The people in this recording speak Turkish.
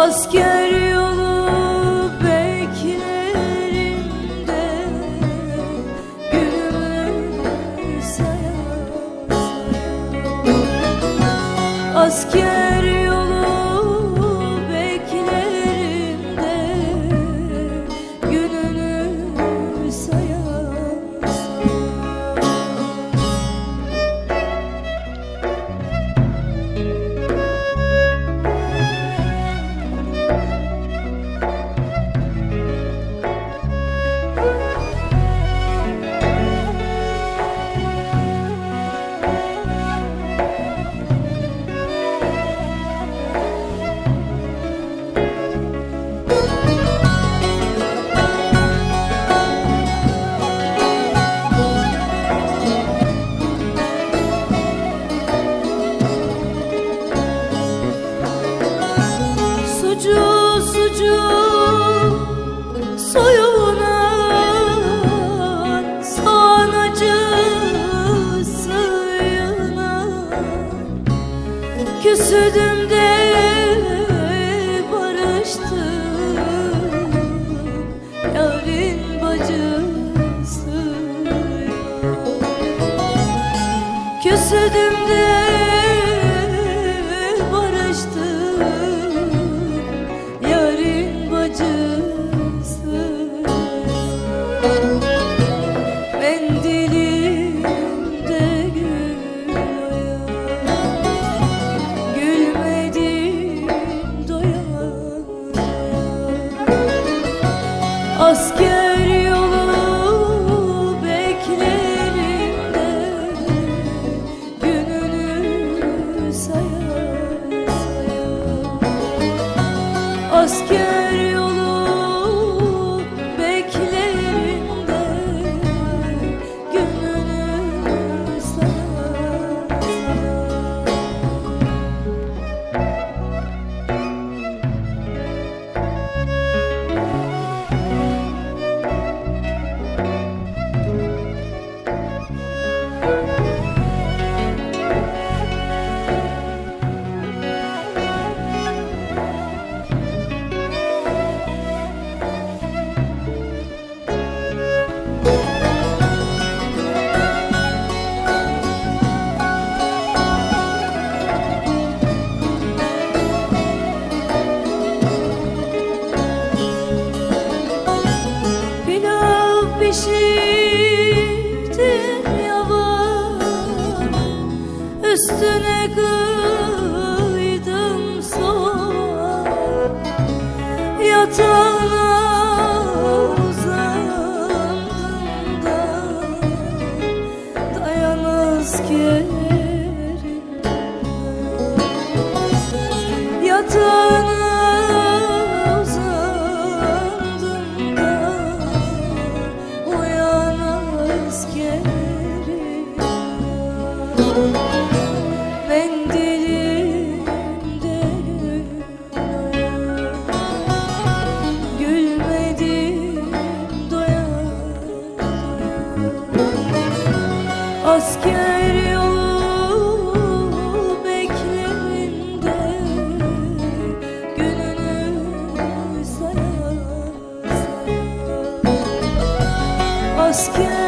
Asker yolu beklerinde Gülümü sen Asker sucuk soyulan sanacı sıyılan küsüdüm yarın bacısı küsüdüm de 走。Asker yolu beklerinde Gününü sayarsan Asker